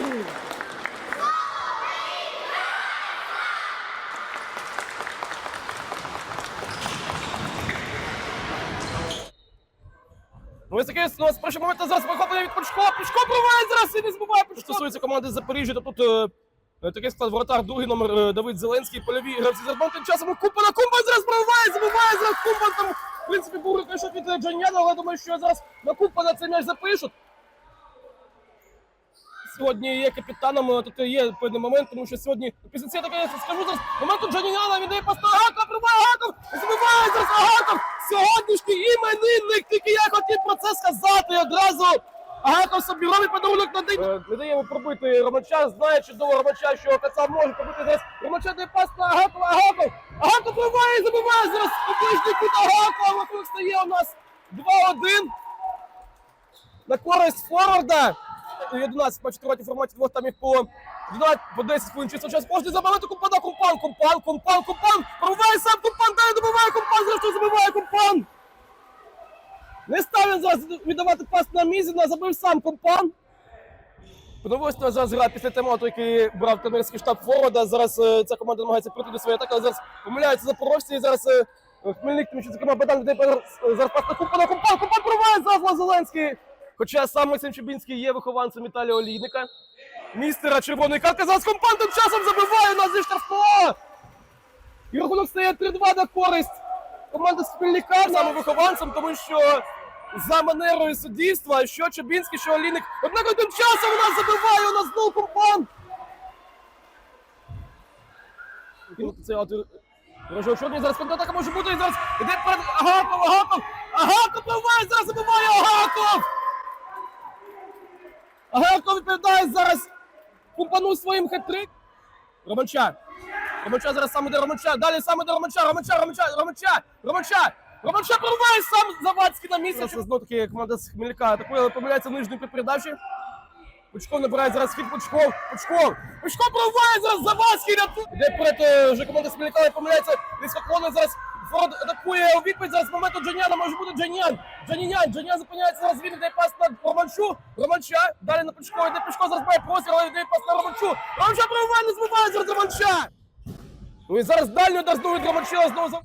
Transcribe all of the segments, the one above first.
Ну, ось таке у нас перший момент зараз вихоплення від Пучко. Пучко проває зараз і не збиває. Що стосується команди Запоріжжя, то тут е, е, такий склад воротар, другий номер е, Давид Зеленський, польові гравці Зарбан. Тим часом Купа на Кумпан зараз пробиває, забиває зараз Кумпан. Там, в принципі, був рикошет від Джаняна, але думаю, що зараз на Кумпана цей м'яч запишуть. Сьогодні є капітаном, е, тут є певний момент, тому що сьогодні після цього таке скажу зараз момент у Джаніняна віддає пас на Агакова, прибуває Агаков, забиває зараз Агаков. Сьогоднішній іменинник, тільки я хотів про це сказати одразу. Агаков собі робить подарунок на день. Не даємо пробити Ромача, знає чудово Ромача, що Кацап може пробити зараз. Ромача дає пас на Агакова, Агаков. Агаков пробиває і забиває зараз оближній кут Агакова. Вокруг стає у нас 2-1 на користь форварда. 11 по 4 форматі двох там і по 12, по 10 хвилин чисто час. Можна забивати компана, компан, компан, компан, компан. Пробиває сам компан, далі добиває компан, зрештою забиває компан. Не став він зараз віддавати пас на Мізіна, забив сам компан. Подивилися зараз гра після тайм-ауту, який брав тренерський штаб форварда. Зараз е, ця команда намагається прийти до своєї атаки, але зараз помиляються запорожці. І зараз е, Хмельник, тому що зокрема Богдан віддає зараз, пас на компана, компан, компан пробиває зараз Зеленський. Хоча сам Максим Чубінський є вихованцем Віталія Олійника. Містера червоної картки зараз компан тим часом забиває нас зі штрафного. І рахунок стає 3-2 на користь команди Спільника саме вихованцем, тому що за манерою суддівства, що Чубінський, що Олійник. Однак тим часом нас забиває у нас знову компан. І Це от Рожо чорний зараз контратака може бути. І зараз іде перед Агаков, Агаков, Агаков пробиває, зараз забиває Агаков. Агаков відповідає зараз купану своїм хет-трик. Романча. Романча зараз сам іде Романча. Далі сам іде Романча, Романча, Романча, Романча, Романча. Романча пробиває сам Завадський на місці. Це знову таки команда з Хмельника атакує, але помиляється нижньої при передачі. Пучков набирає зараз хід Пучков. Пучков. Пучков пробиває зараз Завадський рятує. Де перед е, вже команда Смілякова і помиляється. Низькоклонно зараз Форд атакує у відповідь. Зараз моменту Джаняна може бути Джанян. Джанінян. Джанян зупиняється зараз. Він йде пас на Романчу. Романча. Далі на Пучкова. Йде Пучков зараз має простір, але йде пас на Романчу. Романча пробиває, не збиває зараз Романча. Ну і зараз дальню удар знову від Романча. Знову за...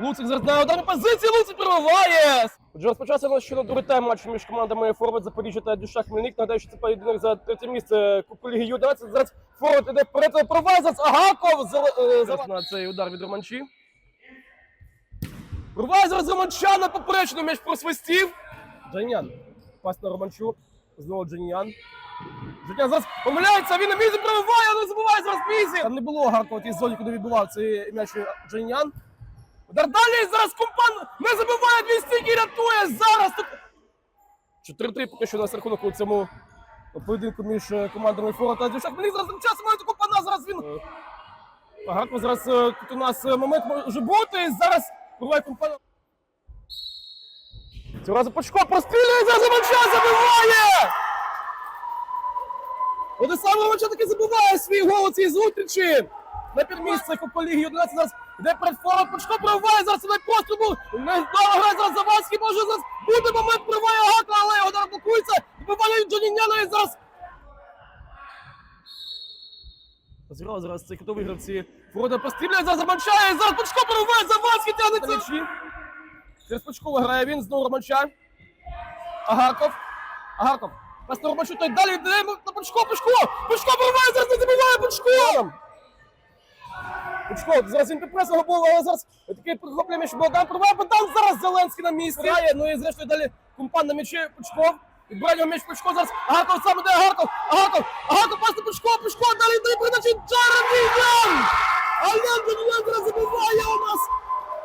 Луцик зараз на ударній позиції. Луцик пробиває. Отже, розпочався у нас ще на другий тайм матчу між командами Форвард Запоріжжя та Дюша Хмельник. Нагадаю, що це поєдинок за третє місце Кубку Ліги Ю-11. Зараз Форвард іде вперед, проває зараз Агаков. Е, Зараз на цей удар від Романчі. Проває зараз Романча на поперечну м'яч просвистів. Джаніян. Пас на Романчу. Знову Джаніян. Джаніян зараз помиляється, він на мізі пробиває, але забуває зараз мізі. Там не було в тій зоні, куди відбував цей м'яч Джаніян. Удар далі зараз компан не забиває дві стійки, рятує зараз. Тут 4-3 поки що у нас рахунок у цьому поєдинку між е, командами Форвард та Дюшак. Мені зараз часом мають компана, зараз він. Агакова зараз е, тут у нас е, момент може бути. Зараз буває компана. Цього разу Пучко прострілює, зараз Романча забиває! Владислав Романча таки забиває свій гол у цій зустрічі. На підмісце Куполіги 11 зараз йде перед Пучко пробиває, зараз цей постріл був. Невдало грає зараз Завадський, може зараз буде момент, пробиває Агака, але його удар блокується. Добиває Джоніняна і зараз Зіграв зараз цей кутовий гравці. Форода постріляє, зараз Романча, і зараз Пучко пробиває, Завадський тягнеться. М'ячі. Через Пучкова грає він, знову Романча. Агаков. Агаков. Пас на Романчу, той далі йде на Пучко, Пучко! Пучко пробиває, зараз не забиває Пучко! Пучко, зараз він підпресного був, але зараз такий прихоплює м'яч Богдан Богдан зараз Зеленський на місці. Грає, ну і зрештою далі компан на м'ячі Пучков. Відбирає його м'яч Пучко зараз. Агаков сам іде, Агаков, Агаков, Агаков, пас на Пучко, Пучко, далі йде передачі Джараміян! Альян Джараміян забиває у нас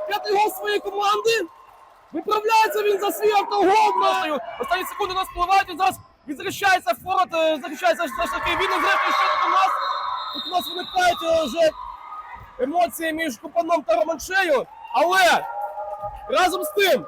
п'ятий гол своєї команди. Виправляється він за свій автогол. Просто останні секунди у нас впливають. І зараз він захищається форот, е, захищається ж таки. Він не зрештою що тут у нас. Тут у нас виникають е, вже емоції між Купаном та Романшею. Але разом з тим